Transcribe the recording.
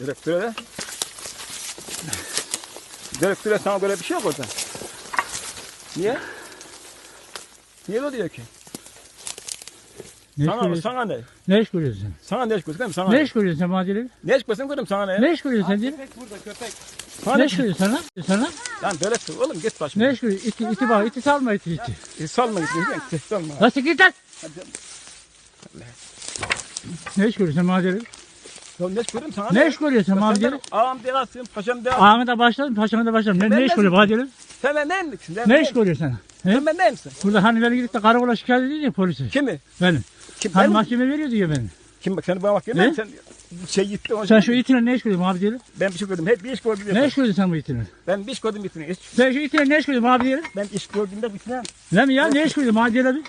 Direktöre de. Direktöre sana göre bir şey yok orada. Niye? Niye diyor ki? Ne Sana, görüyorsun? sana ne? Ne iş görüyorsun? Sana ne iş görüyorsun değil mi? Sana Ne iş görüyorsun sen Madeli? Ne iş görüyorsun görüm sana ne? Ne iş görüyorsun sen diye? Köpek burada köpek. Sana Ne ne iş görüyorsun sen lan? Sen lan? Lan direktör oğlum git başıma. Ne iş görüyorsun? İti, iti bak, iti salma iti iti. E, salma git. git, git, Salma. Nasıl git lan? Ne iş görüyorsun sen Madeli? Ya ne iş görüyorum sana Ne iş görüyorsun Ya sen benim Ağam derasın, paşam derasın. Ahmet'e başladın, paşama da başladın. Ne, ne iş görüyorsun Madeli? Sen ben misin? Ben Ne iş görüyorsun sen? He? Sen ben neyim misin? Burada hani beni gidip de karakola şikayet ediyor ya polise. Kimi? Benim. Kim? Hani mahkeme veriyor diyor beni. Kim bak seni bana bak Ne? sen şey gitti. Sen şey- şu itine ne iş görüyorsun Madeli? Ben bir şey gördüm. Hep bir iş gördüm. Ne iş görüyorsun sen bu itine? Ben bir iş gördüm bitine. Hiç, Sen şu itine ne iş görüyorsun Madeli? ben iş gördüğümde bitine. Ne mi ya? Ne iş Madeli abi?